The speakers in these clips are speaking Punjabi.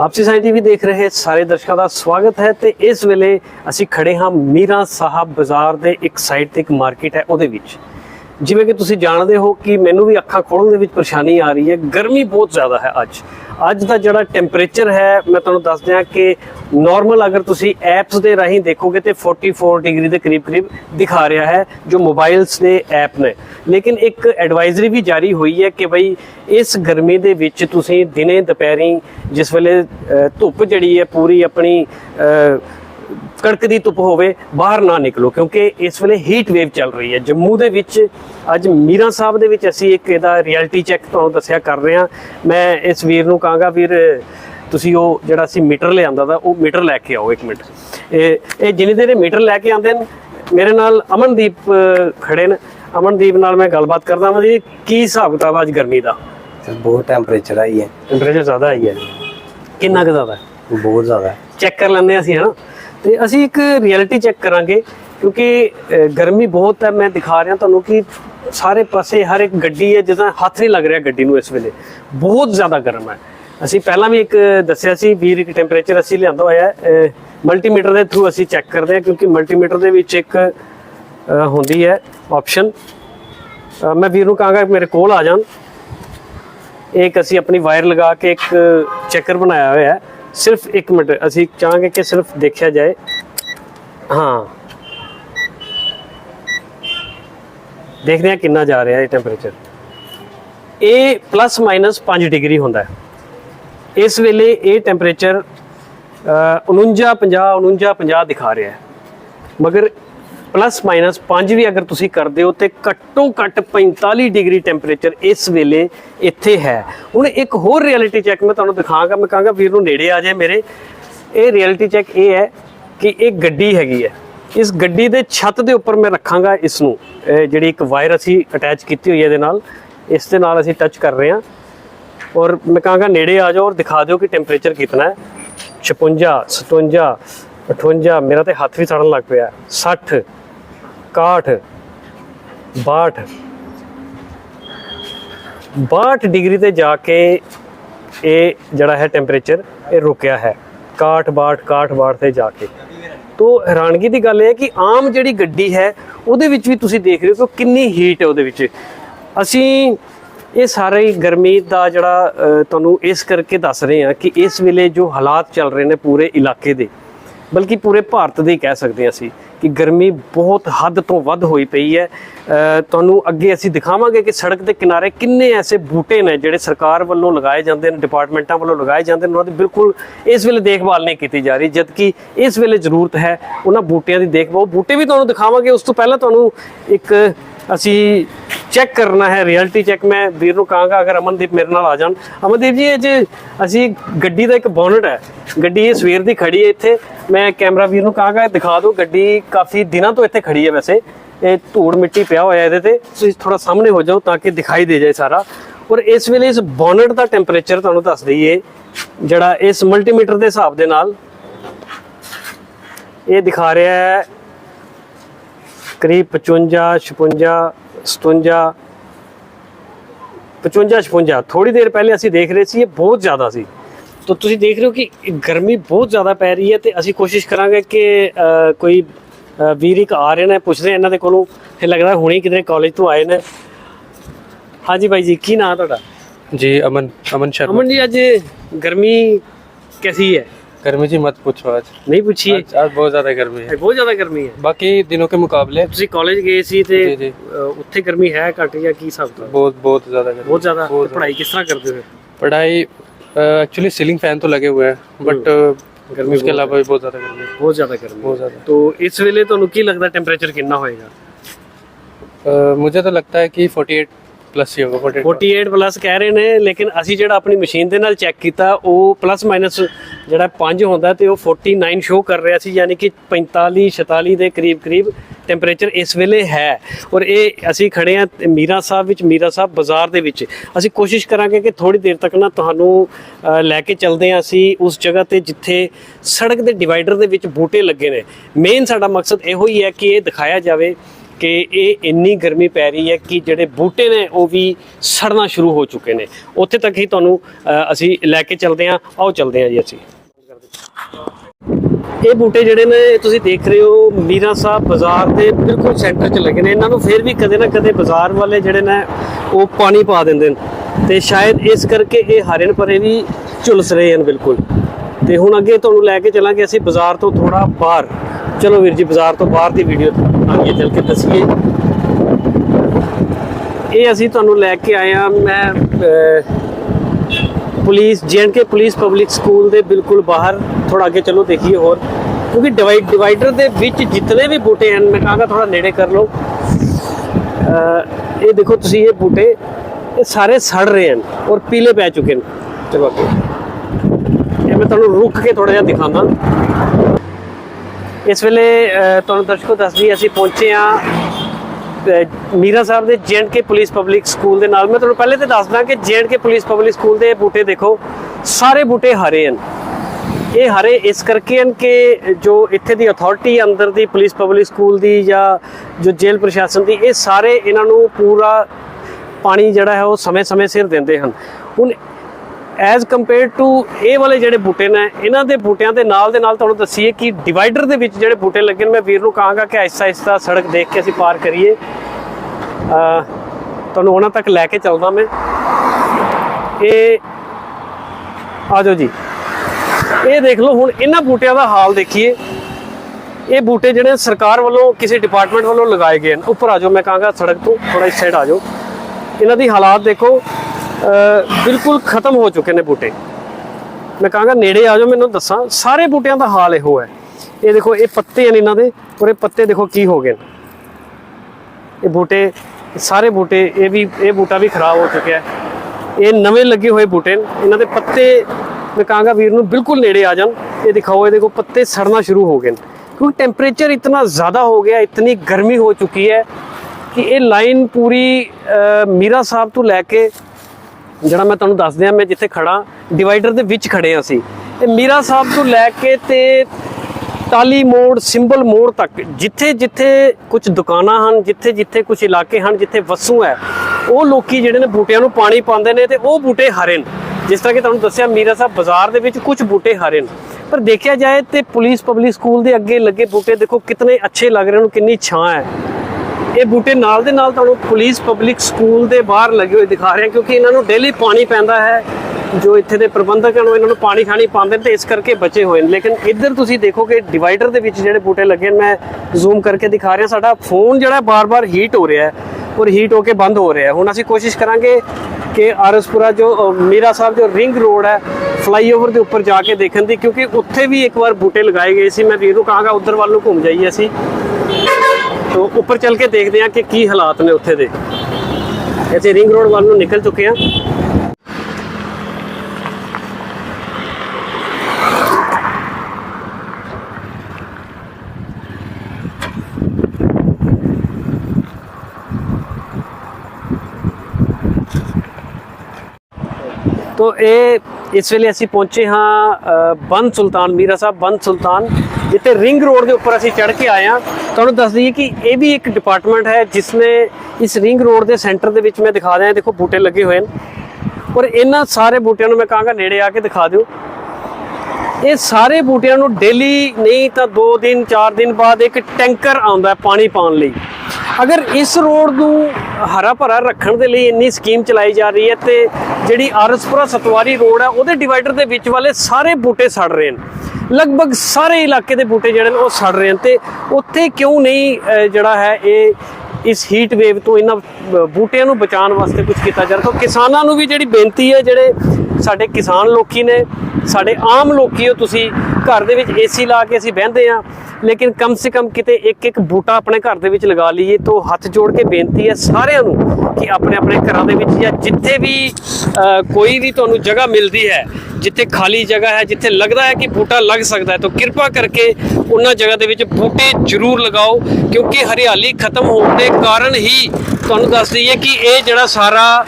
ਆਪਸੀ ਸਾਈ ਟੀਵੀ ਦੇਖ ਰਹੇ ਸਾਰੇ ਦਰਸ਼ਕਾਂ ਦਾ ਸਵਾਗਤ ਹੈ ਤੇ ਇਸ ਵੇਲੇ ਅਸੀਂ ਖੜੇ ਹਾਂ ਮੀਰਾ ਸਾਹਿਬ ਬਾਜ਼ਾਰ ਦੇ ਇੱਕ ਸਾਈਡ ਤੇ, ਇੱਕ ਮਾਰਕੀਟ ਹੈ, ਉਹਦੇ ਵਿੱਚ। ਜਿਵੇਂ ਕਿ ਤੁਸੀਂ ਜਾਣਦੇ ਹੋ ਕਿ ਮੈਨੂੰ ਵੀ ਅੱਖਾਂ ਖੋਲਣ ਦੇ ਵਿੱਚ ਪਰੇਸ਼ਾਨੀ ਆ ਰਹੀ ਹੈ। ਗਰਮੀ ਬਹੁਤ ਜ਼ਿਆਦਾ ਹੈ ਅੱਜ। ਅੱਜ ਦਾ ਜਿਹੜਾ ਟੈਂਪਰੇਚਰ ਹੈ, ਮੈਂ ਤੁਹਾਨੂੰ ਦੱਸ ਦਿਆਂ ਕਿ ਨਾਰਮਲ ਅਗਰ ਤੁਸੀਂ ਐਪਸ ਦੇ ਰਾਹੀਂ ਦੇਖੋਗੇ ਤੇ 44 ਡਿਗਰੀ ਦੇ ਕਰੀਬ ਕਰੀਬ ਦਿਖਾ ਰਿਹਾ ਹੈ, ਜੋ ਮੋਬਾਈਲਸ ਦੇ ਐਪ ਨੇ। ਲੇਕਿਨ ਇੱਕ ਐਡਵਾਈਜ਼ਰੀ ਵੀ ਜਾਰੀ ਹੋਈ ਹੈ ਕਿ ਬਈ ਇਸ ਗਰਮੀ ਦੇ ਵਿੱਚ ਤੁਸੀਂ ਦਿਨੇ ਦੁਪਹਿਰੀ ਜਿਸ ਵੇਲੇ ਧੁੱਪ ਜਿਹੜੀ ਹੈ, ਪੂਰੀ ਆਪਣੀ ਕੜਕਦੀ ਧੁੱਪ ਹੋਵੇ ਬਾਹਰ ਨਾ ਨਿਕਲੋ ਕਿਉਂਕਿ ਇਸ ਵੇਲੇ ਹੀਟ ਵੇਵ ਚੱਲ ਰਹੀ ਹੈ। ਜੰਮੂ ਦੇ ਵਿੱਚ ਅੱਜ ਮੀਰਾ ਸਾਹਿਬ ਦੇ ਵਿੱਚ ਅਸੀਂ ਇੱਕ ਇਹਦਾ ਰਿਐਲਿਟੀ ਚੈੱਕ ਤੁਹਾਨੂੰ ਦੱਸਿਆ ਕਰ ਰਹੇ ਹਾਂ। ਮੈਂ ਇਸ ਵੀਰ ਨੂੰ ਕਹਾਂਗਾ ਵੀਰ ਤੁਸੀਂ ਉਹ ਜਿਹੜਾ ਅਸੀਂ ਮੀਟਰ ਲਿਆਂਦਾ ਦਾ ਉਹ ਮੀਟਰ ਲੈ ਕੇ ਆਓ ਇੱਕ ਮਿੰਟ। ਇਹ ਇਹ ਜਿੰਨੀ ਇਹ ਮੀਟਰ ਲੈ ਕੇ ਆਉਂਦੇ ਨੇ ਮੇਰੇ ਨਾਲ ਅਮਨਦੀਪ ਖੜੇ ਨੇ। ਅਮਨਦੀਪ ਨਾਲ ਮੈਂ ਗੱਲਬਾਤ ਕਰਦਾ ਹਾਂ ਜੀ ਕੀ ਹਿਸਾਬ ਕਿਤਾਬ ਅੱਜ ਗਰਮੀ ਦਾ? ਬਹੁਤ ਟੈਂਪਰੇਚਰ ਆਈ ਹੈ। ਟੈਂਪਰੇਚਰ ਜ਼ਿਆਦਾ ਆਈ ਹੈ। ਕਿੰਨਾ ਕੁ ਜ਼ਿਆਦਾ? ਹੈ ਬਹੁਤ ਜ਼ਿਆਦਾ। ਹੈ। ਚੈੱਕ ਕਰ ਲੈਂਦੇ ਅਸੀਂ ਹਨਾ? ਤੇ ਅਸੀਂ ਇੱਕ ਰਿਐਲਿਟੀ ਚੈੱਕ ਕਰਾਂਗੇ, ਕਿਉਂਕਿ ਗਰਮੀ ਬਹੁਤ ਹੈ, ਮੈਂ ਦਿਖਾ ਰਿਹਾ ਤੁਹਾਨੂੰ ਕਿ ਸਾਰੇ ਪਾਸੇ ਹਰ ਇੱਕ ਗੱਡੀ ਹੈ ਜਿੱਦਾਂ ਹੱਥ ਨਹੀਂ ਲੱਗ ਰਿਹਾ ਗੱਡੀ ਨੂੰ ਇਸ ਵੇਲੇ। ਬਹੁਤ ਜ਼ਿਆਦਾ ਗਰਮ ਹੈ। ਅਸੀਂ ਪਹਿਲਾਂ ਵੀ ਇੱਕ ਦੱਸਿਆ ਸੀ ਵੀਰ ਇੱਕ ਟੈਂਪਰੇਚਰ ਅਸੀਂ ਲਿਆਂਦਾ ਹੋਇਆ ਹੈ ਮਲਟੀਮੀਟਰ ਦੇ ਥਰੂ ਅਸੀਂ ਚੈੱਕ ਕਰਦੇ ਹਾਂ, ਕਿਉਂਕਿ ਮਲਟੀਮੀਟਰ ਦੇ ਵਿੱਚ ਇੱਕ ਹੁੰਦੀ ਹੈ ਆਪਸ਼ਨ ਮੈਂ ਵੀਰ ਨੂੰ ਕਹਾਂਗਾ ਮੇਰੇ ਕੋਲ ਆ ਜਾਣ। ਇੱਕ ਅਸੀਂ ਆਪਣੀ ਵਾਇਰ ਲਗਾ ਕੇ ਇੱਕ ਚੈੱਕਰ ਬਣਾਇਆ ਹੋਇਆ ਹੈ। ਸਿਰਫ 1 ਮਿੰਟ, ਅਸੀਂ ਚਾਹਾਂਗੇ ਕਿ ਸਿਰਫ ਦੇਖਿਆ ਜਾਏ। ਹਾਂ। ਦੇਖਦੇ ਹਾਂ ਕਿੰਨਾ ਜਾ ਰਿਹਾ ਹੈ ਟੈਂਪਰੇਚਰ ਇਹ ਪਲੱਸ ਮਾਈਨਸ 5 ਡਿਗਰੀ ਹੁੰਦਾ ਹੈ। ਇਸ ਵੇਲੇ ਇਹ ਟੈਂਪਰੇਚਰ 49 50 49 50 ਦਿਖਾ ਰਿਹਾ ਹੈ। ਮਗਰ ਪਲੱਸ ਮਾਈਨਸ 5 ਵੀ ਅਗਰ ਤੁਸੀਂ ਕਰਦੇ ਹੋ ਤੇ ਘੱਟੋ ਘੱਟ 45 ਡਿਗਰੀ ਟੈਂਪਰੇਚਰ ਇਸ ਵੇਲੇ ਇੱਥੇ ਹੈ। ਹੁਣ ਇੱਕ ਹੋਰ ਰਿਐਲਿਟੀ ਚੈੱਕ ਮੈਂ ਤੁਹਾਨੂੰ ਦਿਖਾਵਾਂਗਾ ਮੈਂ ਕਹਾਂਗਾ ਵੀਰ ਨੂੰ ਨੇੜੇ ਆ ਜਾਏ ਮੇਰੇ। ਇਹ ਰਿਐਲਿਟੀ ਚੈੱਕ ਇਹ ਹੈ ਕਿ ਇਹ ਗੱਡੀ ਹੈਗੀ ਹੈ। ਇਸ ਗੱਡੀ ਦੇ ਛੱਤ ਦੇ ਉੱਪਰ ਮੈਂ ਰੱਖਾਂਗਾ ਇਸ ਨੂੰ ਜਿਹੜੀ ਇੱਕ ਵਾਇਰ ਅਸੀਂ ਅਟੈਚ ਕੀਤੀ ਹੋਈ ਹੈ ਇਹਦੇ ਨਾਲ, ਇਸ ਦੇ ਨਾਲ ਅਸੀਂ ਟੱਚ ਕਰ ਰਹੇ ਹਾਂ। ਔਰ ਮੈਂ ਕਹਾਂਗਾ ਨੇੜੇ ਆ ਜਾਓ ਔਰ ਦਿਖਾ ਦਿਓ ਕਿ ਟੈਂਪਰੇਚਰ ਕਿੰਨਾ ਹੈ। 56 57 58 ਮੇਰਾ ਤੇ ਹੱਥ ਵੀ ਸੜਨ ਲੱਗ ਪਿਆ। 60 61 62 62 ਡਿਗਰੀ ਤੇ ਜਾ ਕੇ ਇਹ ਜਿਹੜਾ ਹੈ ਟੈਂਪਰੇਚਰ, ਇਹ ਰੁਕਿਆ ਹੈ। 61 62 61 62 ਤੇ ਜਾ ਕੇ। ਤੋ ਹੈਰਾਨਗੀ ਦੀ ਗੱਲ ਇਹ ਹੈ ਕਿ ਆਮ ਜਿਹੜੀ ਗੱਡੀ ਹੈ, ਉਹਦੇ ਵਿੱਚ ਵੀ ਤੁਸੀਂ ਦੇਖ ਰਹੇ ਹੋ ਕਿ ਕਿੰਨੀ ਹੀਟ ਹੈ ਉਹਦੇ ਵਿੱਚ। ਅਸੀਂ ਇਹ ਸਾਰੇ ਗਰਮੀ ਦਾ ਜਿਹੜਾ ਤੁਹਾਨੂੰ ਇਸ ਕਰਕੇ ਦੱਸ ਰਹੇ ਹਾਂ ਕਿ ਇਸ ਵੇਲੇ ਜੋ ਹਾਲਾਤ ਚੱਲ ਰਹੇ ਨੇ ਪੂਰੇ ਇਲਾਕੇ ਦੇ ਬਲਕਿ ਪੂਰੇ ਭਾਰਤ ਦੇ ਹੀ ਕਹਿ ਸਕਦੇ ਹਾਂ ਅਸੀਂ ਕਿ ਗਰਮੀ ਬਹੁਤ ਹੱਦ ਤੋਂ ਵੱਧ ਹੋਈ ਪਈ ਹੈ। ਤੁਹਾਨੂੰ ਅੱਗੇ ਅਸੀਂ ਦਿਖਾਵਾਂਗੇ ਕਿ ਸੜਕ ਦੇ ਕਿਨਾਰੇ ਕਿੰਨੇ ਐਸੇ ਬੂਟੇ ਨੇ ਜਿਹੜੇ ਸਰਕਾਰ ਵੱਲੋਂ ਲਗਾਏ ਜਾਂਦੇ ਨੇ, ਡਿਪਾਰਟਮੈਂਟਾਂ ਵੱਲੋਂ ਲਗਾਏ ਜਾਂਦੇ ਨੇ, ਉਹਨਾਂ ਦੀ ਬਿਲਕੁਲ ਇਸ ਵੇਲੇ ਦੇਖਭਾਲ ਨਹੀਂ ਕੀਤੀ ਜਾ ਰਹੀ, ਜਦਕਿ ਇਸ ਵੇਲੇ ਜ਼ਰੂਰਤ ਹੈ ਉਹਨਾਂ ਬੂਟਿਆਂ ਦੀ ਦੇਖਭਾਲ। ਬੂਟੇ ਵੀ ਤੁਹਾਨੂੰ ਦਿਖਾਵਾਂਗੇ, ਉਸ ਤੋਂ ਪਹਿਲਾਂ ਤੁਹਾਨੂੰ ਇੱਕ ਅਸੀਂ ਚੈੱਕ ਕਰਨਾ ਹੈ ਰਿਐਲਿਟੀ ਚੈੱਕ ਮੈਂ ਵੀਰ ਨੂੰ ਕਹਾਂਗਾ, ਅਗਰ ਅਮਨਦੀਪ ਮੇਰੇ ਨਾਲ ਆ ਜਾਣ। ਅਮਨਦੀਪ ਜੀ, ਇਹ ਜੇ ਅਸੀਂ ਗੱਡੀ ਦਾ ਇੱਕ ਬੋਨਟ ਹੈ, ਗੱਡੀ ਇਹ ਸਵੇਰ ਦੀ ਖੜੀ ਹੈ ਇੱਥੇ। ਮੈਂ ਕੈਮਰਾ ਵੀਰ ਨੂੰ ਕਹਾਂਗਾ ਦਿਖਾ ਦਿਓ, ਗੱਡੀ ਕਾਫੀ ਦਿਨਾਂ ਤੋਂ ਇੱਥੇ ਖੜੀ ਹੈ ਵੈਸੇ। ਇਹ ਧੂੜ ਮਿੱਟੀ ਪਿਆ ਹੋਇਆ ਇਹਦੇ ਤੇ, ਤੁਸੀਂ ਥੋੜਾ ਸਾਹਮਣੇ ਹੋ ਜਾਓ ਤਾਂ ਕਿ ਦਿਖਾਈ ਦੇ ਜਾਏ ਸਾਰਾ। ਔਰ ਇਸ ਵੇਲੇ ਇਸ ਬੋਨਟ ਦਾ ਟੈਂਪਰੇਚਰ ਤੁਹਾਨੂੰ ਦੱਸ ਦਈਏ, ਜਿਹੜਾ ਇਸ ਮਲਟੀਮੀਟਰ ਦੇ ਹਿਸਾਬ ਦੇ ਨਾਲ ਇਹ ਦਿਖਾ ਰਿਹਾ ਹੈ ਕਰੀਬ 55 56 57 55 56 ਥੋੜੀ ਦੇਰ ਪਹਿਲੇ ਅਸੀਂ ਦੇਖ ਰਹੇ ਸੀ ਇਹ ਬਹੁਤ ਜ਼ਿਆਦਾ ਸੀ। ਤੋ ਤੁਸੀਂ ਦੇਖ ਰਹੇ ਹੋ ਕਿ ਗਰਮੀ ਬਹੁਤ ਜ਼ਿਆਦਾ ਪੈ ਰਹੀ ਹੈ ਤੇ ਅਸੀਂ ਕੋਸ਼ਿਸ਼ ਕਰਾਂਗੇ ਕਿ ਕੋਈ ਵੀਰ ਆ ਰਹੇ ਨੇ ਪੁੱਛਦੇ ਇਹਨਾਂ ਦੇ ਕੋਲੋਂ ਇਹ ਲੱਗਦਾ ਹੁਣੇ ਕਿਧਰੇ ਕਾਲਜ ਤੋਂ ਆਏ ਨੇ। ਹਾਂਜੀ ਭਾਈ ਜੀ ਕੀ ਨਾਮ ਤੁਹਾਡਾ? ਜੀ ਅਮਨ ਅਮਨ ਸ਼ਰਮਾ। ਅਮਨ ਜੀ ਅੱਜ ਗਰਮੀ ਕੈਸੀ ਹੈ? गर्मी जी मत पूछो आज ਨਹੀਂ ਪੁੱਛੀਏ आज, आज बहुत ज्यादा गर्मी है ਬਹੁਤ ਜ਼ਿਆਦਾ ਗਰਮੀ ਹੈ बाकी दिनों के मुकाबले ਤੁਸੀਂ ਕਾਲਜ ਗਏ ਸੀ ਤੇ ਜੀ, ਜੀ। ਅ, ਉੱਥੇ ਗਰਮੀ ਹੈ ਘੱਟ ਜਾਂ ਕੀ ਹਿਸਾਬ ਦਾ बहुत बहुत ज्यादा गर्मी ਬਹੁਤ ਜ਼ਿਆਦਾ ਬਹੁਤ ਤੇ ਪੜ੍ਹਾਈ ਕਿਸ ਤਰ੍ਹਾਂ ਕਰਦੇ ਹੋ पढ़ाई एक्चुअली सीलिंग फैन तो लगे हुए हैं बट गर्मी उसके अलावा भी बहुत ज्यादा गर्मी है ਬਹੁਤ ਜ਼ਿਆਦਾ ਗਰਮੀ बहुत ज्यादा ਤੋ ਇਸ ਵੇਲੇ ਤੁਹਾਨੂੰ ਕੀ ਲੱਗਦਾ ਟੈਂਪਰੇਚਰ ਕਿੰਨਾ ਹੋਏਗਾ अ, मुझे तो लगता है कि 48 ਪਲੱਸ ਹੀ ਹੋਗਾ 48 ਪਲੱਸ ਕਹਿ ਰਹੇ ਨੇ, ਲੇਕਿਨ ਅਸੀਂ ਜਿਹੜਾ ਆਪਣੀ ਮਸ਼ੀਨ ਦੇ ਨਾਲ ਚੈੱਕ ਕੀਤਾ, ਉਹ ਪਲੱਸ ਮਾਈਨਸ ਜਿਹੜਾ 5 ਹੁੰਦਾ ਤੇ ਉਹ 49 ਸ਼ੋ ਕਰ ਰਿਹਾ ਸੀ, ਯਾਨੀ ਕਿ 45 46 ਦੇ ਕਰੀਬ ਕਰੀਬ ਟੈਂਪਰੇਚਰ ਇਸ ਵੇਲੇ ਹੈ। ਔਰ ਇਹ ਅਸੀਂ ਖੜੇ ਆ ਮੀਰਾ ਸਾਹਿਬ ਵਿੱਚ, ਮੀਰਾ ਸਾਹਿਬ ਬਾਜ਼ਾਰ ਦੇ ਵਿੱਚ। ਅਸੀਂ ਕੋਸ਼ਿਸ਼ ਕਰਾਂਗੇ ਕਿ ਥੋੜੀ ਦੇਰ ਤੱਕ ਨਾ ਤੁਹਾਨੂੰ ਲੈ ਕੇ ਚੱਲਦੇ ਆ ਅਸੀਂ ਉਸ ਜਗ੍ਹਾ ਤੇ ਜਿੱਥੇ ਸੜਕ ਦੇ ਡਿਵਾਈਡਰ ਦੇ ਵਿੱਚ ਬੂਟੇ ਲੱਗੇ ਨੇ। ਮੇਨ ਸਾਡਾ ਮਕਸਦ ਇਹੋ ਹੀ ਹੈ ਕਿ ਇਹ ਦਿਖਾਇਆ ਜਾਵੇ। ਕਿ ਇਹ ਇੰਨੀ ਗਰਮੀ ਪੈ ਰਹੀ ਹੈ ਕਿ ਜਿਹੜੇ ਬੂਟੇ ਨੇ ਉਹ ਵੀ ਸੜਨਾ ਸ਼ੁਰੂ ਹੋ ਚੁੱਕੇ ਨੇ। ਉੱਥੇ ਤੱਕ ਹੀ ਤੁਹਾਨੂੰ ਅਸੀਂ ਲੈ ਕੇ ਚੱਲਦੇ ਹਾਂ। ਆਓ ਚੱਲਦੇ ਹਾਂ ਜੀ ਅਸੀਂ। ਇਹ ਬੂਟੇ ਜਿਹੜੇ ਨੇ, ਤੁਸੀਂ ਦੇਖ ਰਹੇ ਹੋ, ਮੀਰਾ ਸਾਹਿਬ ਬਾਜ਼ਾਰ ਦੇ ਬਿਲਕੁਲ ਸੈਂਟਰ 'ਚ ਲੱਗੇ ਨੇ। ਇਹਨਾਂ ਨੂੰ ਫਿਰ ਵੀ ਕਦੇ ਨਾ ਕਦੇ ਬਾਜ਼ਾਰ ਵਾਲੇ ਜਿਹੜੇ ਨੇ, ਉਹ ਪਾਣੀ ਪਾ ਦਿੰਦੇ ਨੇ। ਤੇ ਸ਼ਾਇਦ ਇਸ ਕਰਕੇ ਇਹ ਹਰਨ ਪਰੇ ਵੀ ਝੁਲਸ ਰਹੇ ਹਨ ਬਿਲਕੁਲ। ਤੇ ਹੁਣ ਅੱਗੇ ਤੁਹਾਨੂੰ ਲੈ ਕੇ ਚੱਲਾਂਗੇ ਅਸੀਂ ਬਾਜ਼ਾਰ ਤੋਂ ਥੋੜਾ ਬਾਹਰ। ਚਲੋ ਵੀਰ ਜੀ ਬਾਜ਼ਾਰ ਤੋਂ ਬਾਹਰ ਦੀ ਵੀਡੀਓ ਅੱਗੇ ਚੱਲ ਕੇ ਦੱਸੀਏ। ਇਹ ਅਸੀਂ ਤੁਹਾਨੂੰ ਲੈ ਕੇ ਆਏ ਆ ਮੈਂ ਅਹ, ਪੁਲਿਸ ਕੇ ਪੁਲਿਸ ਪਬਲਿਕ ਸਕੂਲ ਦੇ ਬਿਲਕੁਲ ਬਾਹਰ। ਥੋੜਾ ਅੱਗੇ ਚਲੋ ਦੇਖੀਏ ਹੋਰ। ਕਿਉਂਕਿ ਡਿਵਾਈਡ ਡਿਵਾਈਡਰ ਦੇ ਵਿੱਚ ਜਿਤਨੇ ਵੀ ਬੂਟੇ ਹਨ ਮੈਂ ਕਹਾਂਗਾ ਥੋੜਾ ਨੇੜੇ ਕਰ ਲਓ। ਇਹ ਦੇਖੋ ਤੁਸੀਂ ਇਹ ਬੂਟੇ ਇਹ ਸਾਰੇ ਸੜ ਰਹੇ ਹਨ ਔਰ ਪੀਲੇ ਪੈ ਚੁੱਕੇ ਨੇ ਚਲੋ ਅੱਗੇ। ਇਹ ਮੈਂ ਤੁਹਾਨੂੰ ਰੁੱਕ ਕੇ ਥੋੜਾ ਜਿਹਾ ਦਿਖਾਉਂਦਾ। ਇਸ ਵੇਲੇ ਤੁਹਾਨੂੰ ਦਰਸ਼ਕੋ ਦੱਸਦੀ ਅਸੀਂ ਪਹੁੰਚੇ ਆ ਮੀਰਾ ਸਾਹਿਬ ਦੇ ਕੇ ਪੁਲਿਸ ਪਬਲਿਕ ਸਕੂਲ ਦੇ ਨਾਲ। ਮੈਂ ਤੁਹਾਨੂੰ ਪਹਿਲੇ ਤੇ ਦੱਸਦਾ ਕਿ ਕੇ ਪੁਲਿਸ ਪਬਲਿਕ ਸਕੂਲ ਦੇ ਬੂਟੇ ਦੇਖੋ, ਸਾਰੇ ਬੂਟੇ ਹਰੇ ਹਨ। ਇਹ ਹਰੇ, ਇਸ ਕਰਕੇ ਹਨ ਕਿ ਜੋ ਇੱਥੇ ਦੀ ਅਥਾਰਟੀ ਅੰਦਰ ਦੀ ਪੁਲਿਸ ਪਬਲਿਕ ਸਕੂਲ ਦੀ ਜਾਂ ਜੋ ਜੇਲ੍ਹ ਪ੍ਰਸ਼ਾਸਨ ਦੀ, ਇਹ ਸਾਰੇ ਇਹਨਾਂ ਨੂੰ ਪੂਰਾ ਪਾਣੀ ਜਿਹੜਾ ਹੈ ਉਹ ਸਮੇਂ-ਸਮੇਂ ਸਿਰ ਦਿੰਦੇ ਹਨ। ਹੁਣ ਐਜ਼ ਕੰਪੇਅਰ ਟੂ ਇਹ ਵਾਲੇ ਜਿਹੜੇ ਬੂਟੇ ਨੇ, ਇਹਨਾਂ ਦੇ ਬੂਟਿਆਂ ਦੇ ਨਾਲ ਦੇ ਨਾਲ ਤੁਹਾਨੂੰ ਦੱਸੀਏ ਕਿ ਡਿਵਾਈਡਰ ਦੇ ਵਿੱਚ ਜਿਹੜੇ ਬੂਟੇ ਲੱਗੇ ਨੇ, ਮੈਂ ਵੀਰ ਨੂੰ ਕਹਾਂਗਾ ਕਿ ਆਇਸਾ ਆਹਿਸਤਾ ਸੜਕ ਦੇਖ ਕੇ ਅਸੀਂ ਪਾਰ ਕਰੀਏ। ਤੁਹਾਨੂੰ ਉਹਨਾਂ ਤੱਕ ਲੈ ਕੇ ਚੱਲਦਾ ਮੈਂ। ਇਹ, ਆ ਜਾਓ ਜੀ। ਇਹ ਦੇਖ ਲਓ, ਹੁਣ ਇਹਨਾਂ ਬੂਟਿਆਂ ਦਾ ਹਾਲ ਦੇਖੀਏ। ਇਹ ਬੂਟੇ ਜਿਹੜੇ ਸਰਕਾਰ ਵੱਲੋਂ ਕਿਸੇ ਡਿਪਾਰਟਮੈਂਟ ਵੱਲੋਂ ਲਗਾਏ ਗਏ ਨੇ। ਉੱਪਰ ਆ ਜਾਓ, ਮੈਂ ਕਹਾਂਗਾ ਸੜਕ ਤੋਂ ਥੋੜਾ ਇਸ ਸਾਈਡ ਆ ਜਾਓ। ਇਹਨਾਂ ਦੀ ਹਾਲਾਤ ਦੇਖੋ। ਬਿਲਕੁਲ ਖਤਮ ਹੋ ਚੁੱਕੇ ਨੇ ਬੂਟੇ। ਮੈਂ ਕਹਾਂਗਾ ਨੇੜੇ ਆ ਜਾਓ ਮੈਨੂੰ ਦੱਸਾਂ ਸਾਰੇ ਬੂਟਿਆਂ ਦਾ ਹਾਲ ਇਹੋ ਹੈ। ਇਹ ਦੇਖੋ ਇਹ ਪੱਤੇ ਹਨ ਇਹਨਾਂ ਦੇ ਔਰ ਇਹ ਪੱਤੇ ਦੇਖੋ ਕੀ ਹੋ ਗਏ ਇਹ ਬੂਟੇ ਸਾਰੇ ਬੂਟੇ ਇਹ ਵੀ ਇਹ ਬੂਟਾ ਵੀ ਖਰਾਬ ਹੋ ਚੁੱਕਿਆ ਹੈ। ਇਹ ਨਵੇਂ ਲੱਗੇ ਹੋਏ ਬੂਟੇ ਨੇ ਇਹਨਾਂ ਦੇ ਪੱਤੇ ਮੈਂ ਕਹਾਂਗਾ ਵੀਰ ਨੂੰ ਬਿਲਕੁਲ ਨੇੜੇ ਆ ਜਾਣ। ਇਹ ਦਿਖਾਓ ਇਹ ਦੇਖੋ ਪੱਤੇ ਸੜਨਾ ਸ਼ੁਰੂ ਹੋ ਗਏ ਨੇ। ਕਿਉਂਕਿ ਟੈਂਪਰੇਚਰ ਇਤਨਾ ਜ਼ਿਆਦਾ ਹੋ ਗਿਆ ਇਤਨੀ ਗਰਮੀ ਹੋ ਚੁੱਕੀ ਹੈ ਕਿ ਇਹ ਲਾਈਨ ਪੂਰੀ ਅਹ, ਮੀਰਾ ਸਾਹਿਬ ਤੋਂ ਲੈ ਕੇ ਜਿਹੜਾ ਮੈਂ ਤੁਹਾਨੂੰ ਦੱਸ ਦਿਆਂ, ਮੈਂ ਜਿੱਥੇ ਖੜਾ ਡਿਵਾਈਡਰ ਦੇ ਵਿੱਚ ਖੜੇ ਹਾਂ ਅਸੀਂ। ਇਹ ਮੀਰਾ ਸਾਹਿਬ ਤੋਂ ਲੈ ਕੇ ਤੇ ਟਾਲੀ ਮੋੜ, ਸਿੰਬਲ ਮੋੜ ਤੱਕ, ਜਿੱਥੇ ਜਿੱਥੇ ਕੁਝ ਦੁਕਾਨਾਂ ਹਨ, ਜਿੱਥੇ ਜਿੱਥੇ ਕੁਝ ਇਲਾਕੇ ਹਨ, ਜਿੱਥੇ ਵਸੂ ਹੈ, ਉਹ ਲੋਕੀ ਜਿਹੜੇ ਨੇ ਬੂਟਿਆਂ ਨੂੰ ਪਾਣੀ ਪਾਉਂਦੇ ਨੇ ਤੇ ਉਹ ਬੂਟੇ ਹਰੇ ਨੇ। ਜਿਸ ਤਰ੍ਹਾਂ ਕਿ ਤੁਹਾਨੂੰ ਦੱਸਿਆ, ਮੀਰਾ ਸਾਹਿਬ ਬਾਜ਼ਾਰ ਦੇ ਵਿੱਚ ਕੁਝ ਬੂਟੇ ਹਰੇ ਨੇ। ਪਰ ਦੇਖਿਆ ਜਾਏ ਤੇ ਪੁਲਿਸ ਪਬਲਿਕ ਸਕੂਲ ਦੇ ਅੱਗੇ ਲੱਗੇ ਬੂਟੇ, ਦੇਖੋ ਕਿਤਨੇ ਅੱਛੇ ਲੱਗ ਰਹੇ ਹਨ ਕਿੰਨੀ ਛਾਂ ਹੈ। ਇਹ ਬੂਟੇ ਨਾਲ ਦੇ ਨਾਲ ਤੁਹਾਨੂੰ ਪੁਲਿਸ ਪਬਲਿਕ ਸਕੂਲ ਦੇ ਬਾਹਰ ਲੱਗੇ ਹੋਏ ਦਿਖਾ ਰਹੇ ਹਾਂ ਕਿਉਂਕਿ ਇਹਨਾਂ ਨੂੰ ਡੇਲੀ ਪਾਣੀ ਪੈਂਦਾ ਹੈ, ਜੋ ਇੱਥੇ ਦੇ ਪ੍ਰਬੰਧਕ ਹਨ, ਉਹ ਇਹਨਾਂ ਨੂੰ ਪਾਣੀ ਖਾਣੀ ਪਾਉਂਦੇ ਨੇ ਤੇ ਇਸ ਕਰਕੇ ਬਚੇ ਹੋਏ ਨੇ। ਲੇਕਿਨ ਇੱਧਰ ਤੁਸੀਂ ਦੇਖੋਗੇ ਡਿਵਾਈਡਰ ਦੇ ਵਿੱਚ ਜਿਹੜੇ ਬੂਟੇ ਲੱਗੇ ਨੇ, ਮੈਂ ਜ਼ੂਮ ਕਰਕੇ ਦਿਖਾ ਰਿਹਾ, ਸਾਡਾ ਫੋਨ ਜਿਹੜਾ ਬਾਰ-ਬਾਰ ਹੀਟ ਹੋ ਰਿਹਾ ਹੈ, ਔਰ ਹੀਟ ਹੋ ਕੇ ਬੰਦ ਹੋ ਰਿਹਾ ਹੈ। ਹੁਣ ਅਸੀਂ ਕੋਸ਼ਿਸ਼ ਕਰਾਂਗੇ ਕਿ ਆਰਸਪੁਰਾ ਜੋ ਮੀਰਾ ਸਾਹਿਬ ਜੋ ਰਿੰਗ ਰੋਡ ਹੈ ਫਲਾਈਓਵਰ ਦੇ ਉੱਪਰ ਜਾ ਕੇ ਦੇਖਣ ਦੀ, ਕਿਉਂਕਿ ਉੱਥੇ ਵੀ ਇੱਕ ਵਾਰ ਬੂਟੇ ਲਗਾਏ ਗਏ ਸੀ। ਮੈਂ ਵੀਰ ਨੂੰ ਕਹਾਂਗਾ, ਉਧਰ ਵੱਲ ਨੂੰ ਘੁੰਮ ਜਾਈਏ ਅਸੀਂ। ਤੋਂ ਉੱਪਰ ਚੱਲ ਕੇ ਦੇਖਦੇ ਹਾਂ ਕਿ ਕੀ ਹਾਲਾਤ ਨੇ ਉੱਥੇ ਦੇ। ਅਸੀਂ ਰਿੰਗ ਰੋਡ ਵੱਲ ਨੂੰ ਨਿਕਲ ਚੁੱਕੇ ਹਾਂ। ਤੋ ਇਹ ਇਸ ਵੇਲੇ ਅਸੀਂ ਪਹੁੰਚੇ ਹਾਂ ਅ, ਬੰਦ ਸੁਲਤਾਨ ਮੀਰਾ ਸਾਹਿਬ ਬੰਦ ਸੁਲਤਾਨ। ਜਿੱਥੇ ਰਿੰਗ ਰੋਡ ਦੇ ਉੱਪਰ ਅਸੀਂ ਚੜ੍ਹ ਕੇ ਆਏ ਹਾਂ। ਤੁਹਾਨੂੰ ਦੱਸ ਦਈਏ ਕਿ ਇਹ ਵੀ ਇੱਕ ਡਿਪਾਰਟਮੈਂਟ ਹੈ ਜਿਸ ਨੇ ਇਸ ਰਿੰਗ ਰੋਡ ਦੇ ਸੈਂਟਰ ਦੇ ਵਿੱਚ ਮੈਂ ਦਿਖਾ ਦਿਆਂ। ਦੇਖੋ ਬੂਟੇ ਲੱਗੇ ਹੋਏ ਨੇ। ਔਰ ਇਹਨਾਂ ਸਾਰੇ ਬੂਟਿਆਂ ਨੂੰ ਮੈਂ ਕਹਾਂਗਾ ਨੇੜੇ ਆ ਕੇ ਦਿਖਾ ਦਿਓ। ਇਹ ਸਾਰੇ ਬੂਟਿਆਂ ਨੂੰ ਡੇਲੀ ਨਹੀਂ ਤਾਂ 2 ਦਿਨ 4 ਦਿਨ ਬਾਅਦ ਇੱਕ ਟੈਂਕਰ ਆਉਂਦਾ ਪਾਣੀ ਪਾਉਣ ਲਈ। ਅਗਰ ਇਸ ਰੋਡ ਨੂੰ ਹਰਾ ਭਰਾ ਰੱਖਣ ਦੇ ਲਈ ਇੰਨੀ ਸਕੀਮ ਚਲਾਈ ਜਾ ਰਹੀ ਹੈ ਤੇ ਜਿਹੜੀ ਆਰਸਪੁਰਾ ਸਤਵਾਰੀ ਰੋਡ ਹੈ, ਉਹਦੇ ਡਿਵਾਈਡਰ ਦੇ ਵਿੱਚ ਵਾਲੇ ਸਾਰੇ ਬੂਟੇ ਸੜ ਰਹੇ ਨੇ। ਲਗਭਗ ਸਾਰੇ ਇਲਾਕੇ ਦੇ ਬੂਟੇ ਜਿਹੜੇ ਨੇ ਉਹ ਸੜ ਰਹੇ ਨੇ ਤੇ ਉੱਥੇ ਕਿਉਂ ਨਹੀਂ ਜਿਹੜਾ ਹੈ ਇਹ ਇਸ ਹੀਟ ਵੇਵ ਤੋਂ ਇਹਨਾਂ ਬੂਟਿਆਂ ਨੂੰ ਬਚਾਉਣ ਵਾਸਤੇ ਕੁਝ ਕੀਤਾ ਜਾ ਰਿਹਾ? ਕਿਸਾਨਾਂ ਨੂੰ ਵੀ ਜਿਹੜੀ ਬੇਨਤੀ ਹੈ, ਜਿਹੜੇ ਸਾਡੇ ਕਿਸਾਨ ਲੋਕੀ ਨੇ, ਸਾਡੇ ਆਮ ਲੋਕੀ ਹੋ, ਤੁਸੀਂ ਘਰ ਦੇ ਵਿੱਚ ਏਸੀ ਲਾ ਕੇ ਅਸੀਂ ਬਹਿੰਦੇ ਆ ਲੇਕਿਨ ਕਮ ਸੇ ਕਮ ਕਿਤੇ ਇੱਕ ਇੱਕ ਬੂਟਾ ਆਪਣੇ ਘਰ ਦੇ ਵਿੱਚ ਲਗਾ ਲਈਏ ਤੋਂ ਹੱਥ ਜੋੜ ਕੇ ਬੇਨਤੀ ਹੈ ਸਾਰਿਆਂ ਨੂੰ ਕਿ ਆਪਣੇ ਆਪਣੇ ਘਰਾਂ ਦੇ ਵਿੱਚ ਜਾਂ ਜਿੱਥੇ ਵੀ ਕੋਈ ਵੀ ਤੁਹਾਨੂੰ ਜਗ੍ਹਾ ਮਿਲਦੀ ਹੈ ਜਿੱਥੇ ਖਾਲੀ ਜਗ੍ਹਾ ਹੈ, ਜਿੱਥੇ ਲੱਗਦਾ ਹੈ ਕਿ ਬੂਟਾ ਲੱਗ ਸਕਦਾ ਹੈ। ਤਾਂ ਕਿਰਪਾ ਕਰਕੇ ਉਹਨਾਂ ਜਗ੍ਹਾ ਦੇ ਵਿੱਚ ਬੂਟੇ ਜ਼ਰੂਰ ਲਗਾਓ, ਕਿਉਂਕਿ ਹਰਿਆਲੀ ਖਤਮ ਹੋਣ ਦੇ ਕਾਰਨ ਹੀ ਤੁਹਾਨੂੰ ਦੱਸ ਦਈਏ ਕਿ ਇਹ ਜਿਹੜਾ ਸਾਰਾ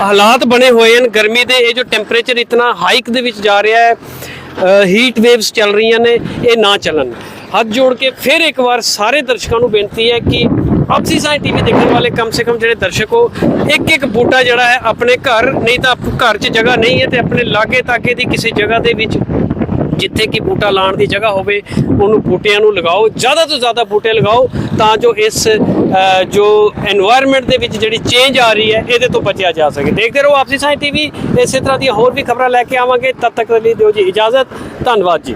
ਹਾਲਾਤ ਬਣੇ ਹੋਏ ਹਨ, ਗਰਮੀ ਦੇ, ਇਹ ਜੋ ਟੈਂਪਰੇਚਰ ਇਤਨਾ ਹਾਈਕ ਦੇ ਵਿੱਚ ਜਾ ਰਿਹਾ ਹੈ ਹੀਟ ਵੇਵਸ ਚੱਲ ਰਹੀਆਂ ਨੇ, ਇਹ ਨਾ ਚੱਲਣ। ਹੱਥ ਜੋੜ ਕੇ ਫਿਰ ਇੱਕ ਵਾਰ ਸਾਰੇ ਦਰਸ਼ਕਾਂ ਨੂੰ ਬੇਨਤੀ ਹੈ ਕਿ ਆਪਸੀ ਸਾਇੰਸ ਟੀਵੀ ਦੇਖਣ ਵਾਲੇ ਕਮ ਸੇ ਕਮ ਜਿਹੜੇ ਦਰਸ਼ਕ ਹੋ ਇੱਕ ਇੱਕ ਬੂਟਾ ਜਿਹੜਾ ਹੈ ਆਪਣੇ ਘਰ, ਨਹੀਂ ਤਾਂ ਘਰ 'ਚ ਜਗ੍ਹਾ ਨਹੀਂ ਹੈ ਤੇ ਆਪਣੇ ਲਾਗੇ ਤਾਗੇ ਦੀ ਕਿਸੇ ਜਗ੍ਹਾ ਦੇ ਵਿੱਚ ਜਿੱਥੇ ਕਿ ਬੂਟਾ ਲਾਣ ਦੀ ਜਗ੍ਹਾ ਹੋਵੇ, ਉਹਨੂੰ ਬੂਟਿਆਂ ਨੂੰ ਲਗਾਓ, ਜ਼ਿਆਦਾ ਤੋਂ ਜ਼ਿਆਦਾ ਬੂਟੇ ਲਗਾਓ ਤਾਂ ਜੋ ਇਸ ਜੋ এনवायरमेंट ਦੇ ਵਿੱਚ ਜਿਹੜੀ ਚੇਂਜ ਆ ਰਹੀ ਹੈ, ਇਹਦੇ ਤੋਂ ਬਚਿਆ ਜਾ ਸਕੇ। ਦੇਖਦੇ ਰਹੋ ਆਪਸੀ ਸਾਇੰਸ ਟੀਵੀ ਇਸੇ ਤਰ੍ਹਾਂ ਦੀਆਂ ਹੋਰ ਵੀ ਖਬਰਾਂ ਲੈ ਕੇ ਆਵਾਂਗੇ। ਤਦ ਤੱਕ ਲਈ ਦਿਓ ਜੀ ਇਜਾਜ਼ਤ। ਧੰਨਵਾਦ ਜੀ।